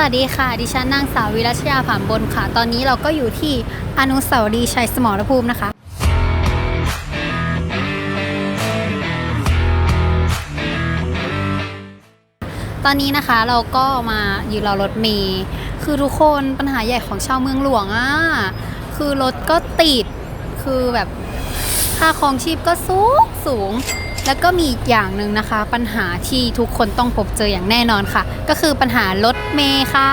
วัสดีค่ะ ดิฉันนางสาววิรัชยาผามบนค่ะ ตอนนี้เราก็อยู่ที่อนุสาวรีย์ชัยสมรภูมินะคะตอนนี้นะคะเราก็มาอยู่รอรถเมล์คือทุกคนปัญหาใหญ่ของชาวเมืองหลวงอะ่ะคือรถก็ติดคือแบบค่าครองชีพก็สูงสูง แล้วก็มีอีกอย่างหนึ่งนะคะ ปัญหาที่ทุกคนต้องพบเจออย่างแน่นอนค่ะ ก็คือปัญหารถเมล์ค่ะ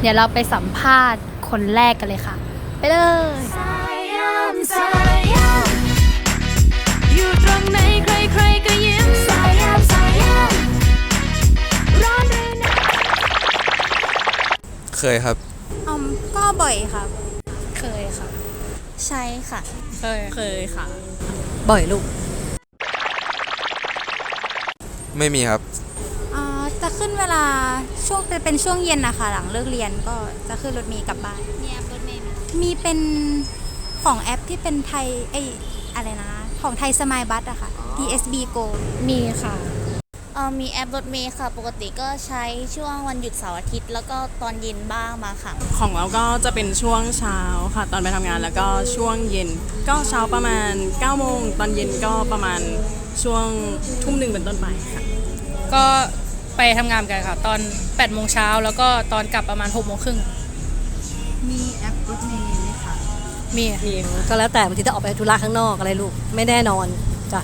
เดี๋ยวเราไปสัมภาษณ์คนแรกกันเลยค่ะ ไปเลยสายามสายามอยู่ตรงไหนใครๆก็ยิ้มสายามสายามร้อนหรือหนาวเคยครับอืมก็บ่อยครับ เคยค่ะ ใช่ค่ะ เคย เคยค่ะ บ่อยลูก ไม่มีครับ อ่าจะขึ้นเวลาช่วงเป็นช่วงเย็นนะคะหลังเลิกเรียนก็จะขึ้นรถเมล์กลับบ้าน มีแอปรถเมล์ไหมมีเป็นของแอปที่เป็นไทยไอยอะไรนะ ของไทยสมายบัสอะค่ะ TSB Go มีค่ะเอ่อมีแอปรถเมล์ค่ะ ปกติก็ใช้ช่วงวันหยุดเสาร์อาทิตย์ แล้วก็ตอนเย็นบ้างมาค่ะ ของเราก็จะเป็นช่วงเช้าค่ะ ตอนไปทำงานแล้วก็ช่วงเย็น ก็เช้าประมาณ9โมงตอนเย็นก็ประมาณ ช่วงทุ่มหนึ่งเป็นต้นไปค่ะ ก็ไปทำงานกันค่ะ ตอน8โมงเช้าแล้วก็ตอนกลับประมาณ6โมงครึ่งมีแอปรถเมล์ไหมคะมีมีก็แล้วแต่บางทีถ้าออกไปธุระข้างนอกอะไรลูก ไม่แน่นอนจ้ะ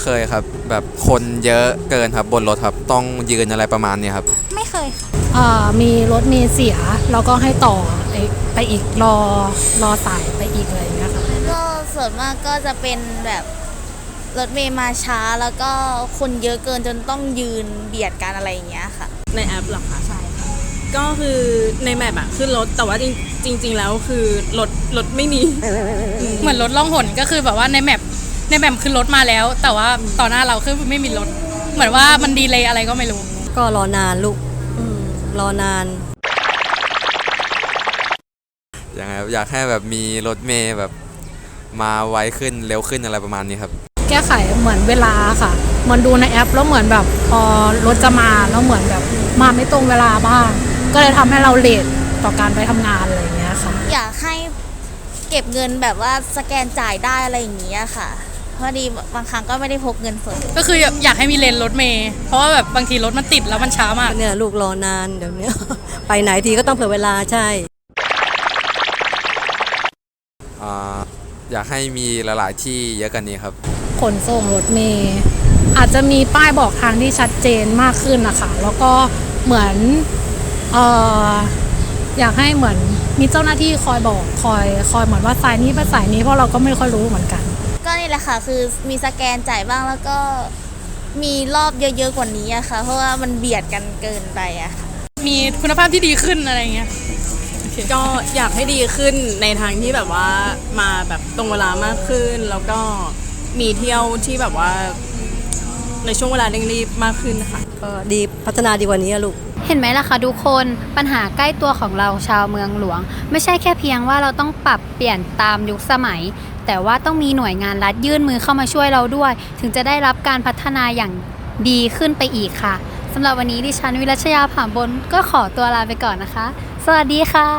เคยครับ แบบคนเยอะเกินครับบนรถครับ ต้องยืนอะไรประมาณเนี้ยครับ ไม่เคยค่ะ อ่ามีรถเมล์เสียแล้วก็ให้ต่อไปไปอีกรอรอสายไปอีกอะไรอย่างเงี้ยค่ะก็ ส่วนมากก็จะเป็นแบบรถเมล์มาช้าแล้วก็คนเยอะเกินจนต้องยืนเบียดกันอะไรอย่างเงี้ยค่ะ ในแอปเหรอคะใช่ค่ะก็คือในแมปอะขึ้นรถแต่ว่าจริงจริง ๆ แล้วคือรถรถไม่มีเหมือนรถล่องหนก็คือแบบว่าในแมปในแมปคือรถมาแล้ว แต่ว่าต่อหน้าเราคือไม่มีรถ เหมือนว่ามันดีเลยอะไรก็ไม่รู้ ก็รอนานลูกอืมรอนานอย่างไรครับอยากให้แบบมีรถเมย์แบบ มาไวขึ้นเร็วขึ้นอะไรประมาณนี้ครับ แก้ไขเหมือนเวลาค่ะเหมันดูในแอป แล้วเหมือนแบบพอรถจะมาแล้วเหมือนแบบมาไม่ตรงเวลาบ้าง ก็เลยทำให้เราเลทต่อการไปทำงานอะไรอย่างเงี้ยค่ะ อยากให้เก็บเงินแบบว่าสแกนจ่ายได้อะไรอย่างเงี้ยค่ะพอดีบางครั้งก็ไม่ได้พกเงินสดก็คืออยากให้มีเลนรถเมย์เพราะว่าแบบบางทีรถมันติดแล้วมันช้ามากเนี่ยลูกรอนานเดี๋ยวนี้ไปไหนทีก็ต้องเผื่อเวลาใช่ อ่าอยากให้มีหลาย ๆ ที่เยอะกันนี้ครับ ขนส่งรถเมย์อาจจะมีป้ายบอกทางที่ชัดเจนมากขึ้นนะคะแล้วก็เหมือนเอออยากให้เหมือนมีเจ้าหน้าที่คอยบอกคอยคอยเหมือนว่าสายนี้ไปสายนี้เพราะเราก็ไม่ค่อยรู้เหมือนกัน ก็นี่แหละค่ะ คือมีสแกนจ่ายบ้างแล้วก็มีรอบเยอะๆกว่านี้อะค่ะ เพราะว่ามันเบียดกันเกินไปอะค่ะมีคุณภาพที่ดีขึ้นอะไรอย่างเงี้ย ก็อยากให้ดีขึ้นในทางที่แบบว่ามาแบบตรงเวลามากขึ้น แล้วก็มีเที่ยวที่แบบว่า ในช่วงเวลาเร่งรีบมากขึ้นค่ะ ก็ดีพัฒนาดีกว่านี้อะลูก เห็นไหมล่ะคะทุกคนปัญหาใกล้ตัวของเราชาวเมืองหลวง ไม่ใช่แค่เพียงว่าเราต้องปรับเปลี่ยนตามยุคสมัย แต่ว่าต้องมีหน่วยงานรัฐยื่นมือเข้ามาช่วยเราด้วย ถึงจะได้รับการพัฒนาอย่างดีขึ้นไปอีกค่ะสำหรับวันนี้ดิฉันวิรัชยาผ่ามบนก็ขอตัวลาไปก่อนนะคะ สวัสดีค่ะ